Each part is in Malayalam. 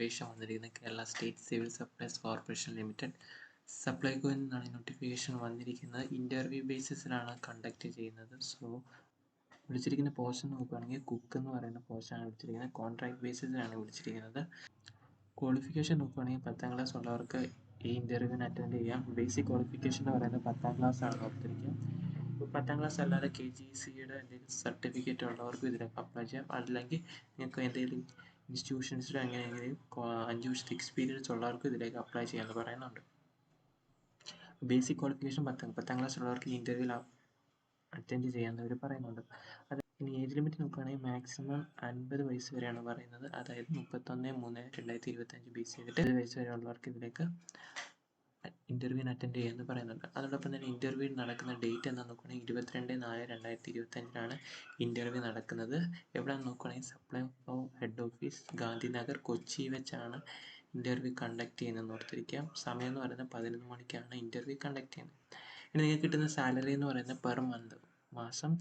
നോട്ടിഫിക്കേഷൻ വന്നിരിക്കുന്നത് Kerala state civil supplies corporation limited. സപ്ലൈകോയിൽ നിന്നാണ് നോട്ടിഫിക്കേഷൻ വന്നിരിക്കുന്നത്. ഇന്റർവ്യൂ ബേസിസിലാണ് കണ്ടക്ട് ചെയ്യുന്നത്. സോ വിളിച്ചിരിക്കുന്ന പോസ്റ്റ് നോക്കുകയാണെങ്കിൽ കുക്ക് എന്ന് പറയുന്ന പോസ്റ്റാണ് വിളിച്ചിരിക്കുന്നത്. കോൺട്രാക്ട് ബേസിസിലാണ് വിളിച്ചിരിക്കുന്നത്. ക്വാളിഫിക്കേഷൻ നോക്കുകയാണെങ്കിൽ പത്താം ക്ലാസ് ഉള്ളവർക്ക് ഈ ഇന്റർവ്യൂവിന് അറ്റൻഡ് ചെയ്യാം. ബേസിക് ക്വാളിഫിക്കേഷൻ എന്ന് പറയുന്നത് പത്താം ക്ലാസ് ആണ് ഓർത്തിരിക്കുക ഇപ്പോൾ പത്താം ക്ലാസ് അല്ലാതെ കെ ജി സിയുടെ എന്തെങ്കിലും സർട്ടിഫിക്കറ്റ് ഉള്ളവർക്കും ഇതിലേക്ക് അപ്ലൈ ചെയ്യാം. അല്ലെങ്കിൽ നിങ്ങൾക്ക് എന്തെങ്കിലും ഇൻസ്റ്റിറ്റ്യൂഷൻസിൽ അങ്ങനെ എങ്ങനെയും അഞ്ച് വർഷത്തെ എക്സ്പീരിയൻസ് ഉള്ളവർക്ക് ഇതിലേക്ക് അപ്ലൈ ചെയ്യാമെന്ന് പറയുന്നുണ്ട്. ബേസിക് ക്വാളിഫിക്കേഷൻ പത്താം പത്താം ക്ലാസ് ഉള്ളവർക്ക് ഇന്റർവ്യൂവിൽ അറ്റൻഡ് ചെയ്യാമെന്ന് അവർ പറയുന്നുണ്ട്. അത് ഇനി ഏജ് ലിമിറ്റ് നോക്കുകയാണെങ്കിൽ മാക്സിമം അൻപത് വയസ്സ് വരെയാണ് പറയുന്നത്. അതായത് മുപ്പത്തൊന്ന് മൂന്ന് രണ്ടായിരത്തി ഇരുപത്തഞ്ച് ബി സി വയസ്സ് വരെ ഉള്ളവർക്ക് ഇതിലേക്ക് ഇന്റർവ്യൂവിന് അറ്റൻഡ് ചെയ്യുമെന്ന് പറയുന്നുണ്ട്. അതോടൊപ്പം തന്നെ ഇന്റർവ്യൂ നടക്കുന്ന ഡേറ്റ് എന്താണെന്ന് നോക്കുകയാണെങ്കിൽ ഇരുപത്തിരണ്ട് നാല് രണ്ടായിരത്തി ഇരുപത്തഞ്ചിനാണ് ഇന്റർവ്യൂ നടക്കുന്നത്. എവിടെയാണെന്ന് നോക്കുകയാണെങ്കിൽ supply of head office Gandhinagar Kochi വെച്ചാണ് ഇന്റർവ്യൂ കണ്ടക്ട് ചെയ്യുന്നതെന്ന് ഓർത്തിരിക്കാം. സമയം എന്ന് പറയുന്നത് പതിനൊന്ന് മണിക്കാണ് ഇന്റർവ്യൂ കണ്ടക്ട് ചെയ്യുന്നത്. ഇനി നിങ്ങൾക്ക് കിട്ടുന്ന സാലറി എന്ന് പറയുന്നത് പെർ മന്ത് മാസം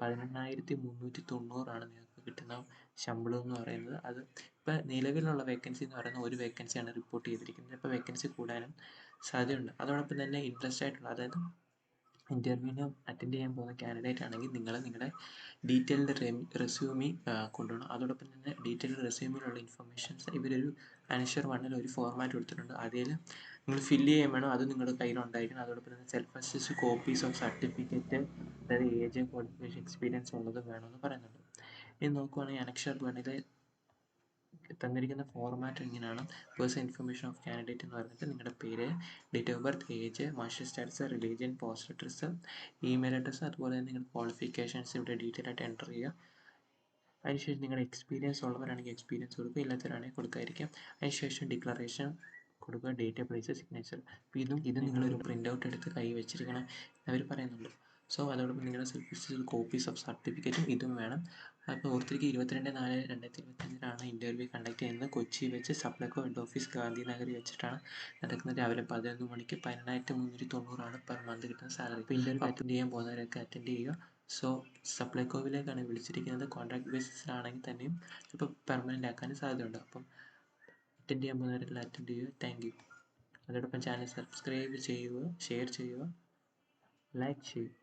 പതിനെണ്ണായിരത്തി മുന്നൂറ്റി തൊണ്ണൂറാണ് നിങ്ങൾക്ക് കിട്ടുന്ന ശമ്പളം എന്ന് പറയുന്നത്. അത് ഇപ്പോൾ നിലവിലുള്ള വേക്കൻസി എന്ന് പറയുന്നത് ഒരു വേക്കൻസിയാണ് റിപ്പോർട്ട് ചെയ്തിരിക്കുന്നത്. ഇപ്പോൾ വേക്കൻസി കൂടാനും സാധ്യതയുണ്ട്. അതോടൊപ്പം തന്നെ ഇൻട്രസ്റ്റ് ആയിട്ടുള്ള അതായത് ഇന്റർവ്യൂവിന് അറ്റൻഡ് ചെയ്യാൻ പോകുന്ന കാൻഡിഡേറ്റ് ആണെങ്കിൽ നിങ്ങൾ നിങ്ങളുടെ ഡീറ്റെയിൽഡ് റെസ്യൂമി കൊണ്ടുപോകണം അതോടൊപ്പം തന്നെ ഡീറ്റെയിൽഡ് റെസ്യൂമിലുള്ള ഇൻഫർമേഷൻസ് ഇവരൊരു അനഷർ വണ്ണിൽ ഒരു ഫോർമാറ്റ് കൊടുത്തിട്ടുണ്ട്. അതിൽ നിങ്ങൾ ഫില്ല് ചെയ്യാൻ വേണം. അത് നിങ്ങളുടെ കയ്യിലുണ്ടായിരിക്കണം അതോടൊപ്പം തന്നെ self assist copies of certificate അതായത് ഏജ് ക്വാളിഫിക്കേഷൻ എക്സ്പീരിയൻസ് ഉള്ളത് വേണമെന്ന് പറയുന്നുണ്ട്. ഇനി നോക്കുവാണെങ്കിൽ അനക്ഷർ വണ്ണിൽ തന്നിരിക്കുന്ന ഫോർമാറ്റ് ഇങ്ങനെയാണ്. പേഴ്സണൽ ഇൻഫർമേഷൻ ഓഫ് കാൻഡിഡേറ്റ് എന്ന് പറഞ്ഞിട്ട് നിങ്ങളുടെ പേര് date of birth age master status religion post address email address അതുപോലെ തന്നെ നിങ്ങളുടെ ക്വാളിഫിക്കേഷൻസ് ഇവിടെ ഡീറ്റെയിൽ ആയിട്ട് എന്റർ ചെയ്യുക. അതിനുശേഷം നിങ്ങളുടെ എക്സ്പീരിയൻസ് ഉള്ളവരാണെങ്കിൽ എക്സ്പീരിയൻസ് കൊടുക്കുക ഇല്ലാത്തവരാണെങ്കിൽ കൊടുക്കാതിരിക്കാം അതിനുശേഷം ഡിക്ലറേഷൻ കൊടുക്കുക ഡേറ്റ് പ്ലേസ് സിഗ്നേച്ചർ അപ്പോൾ ഇതും ഇത് നിങ്ങളൊരു പ്രിന്റ് ഔട്ട് എടുത്ത് കൈ വെച്ചിരിക്കണം. അവർ പറയുന്നുണ്ട്. സോ അതോടൊപ്പം നിങ്ങളുടെ സെൽഫ് കോപ്പീസ് ഓഫ് സർട്ടിഫിക്കറ്റും ഇതും വേണം. അപ്പോൾ ഓർത്തിരിക്കുക ഇരുപത്തിരണ്ട് നാല് രണ്ടായിരത്തി ഇരുപത്തഞ്ചിലാണ് ഇന്റർവ്യൂ കണ്ടക്ട് ചെയ്യുന്നത്. കൊച്ചി വെച്ച് സപ്ലൈകോ ഹെഡ് ഓഫീസ് ഗാന്ധിനഗറിൽ വെച്ചിട്ടാണ് നടക്കുന്നത്. രാവിലെ പതിനൊന്ന് മണിക്ക് പതിനെണ്ണായിരത്തി മുന്നൂറ്റി തൊണ്ണൂറാണ് പെർ മന്ത് കിട്ടുന്ന സാലറി ഇപ്പോൾ ഇന്റർവ്യൂ അറ്റൻഡ് ചെയ്യാൻ പോകുന്നവരൊക്കെ അറ്റൻഡ് ചെയ്യുക. സോ സപ്ലൈകോവിലേക്കാണ് വിളിച്ചിരിക്കുന്നത്. കോൺട്രാക്ട് ബേസിസിലാണെങ്കിൽ തന്നെയും ഇപ്പോൾ പെർമനന്റ് ആക്കാനും സാധ്യതയുണ്ട്. അപ്പം അറ്റൻഡ് ചെയ്യാൻ പോകുന്നവരെല്ലാം അറ്റൻഡ് ചെയ്യുക. താങ്ക് യു അതോടൊപ്പം ചാനൽ സബ്സ്ക്രൈബ് ചെയ്യുക ഷെയർ ചെയ്യുക ലൈക്ക് ചെയ്യുക.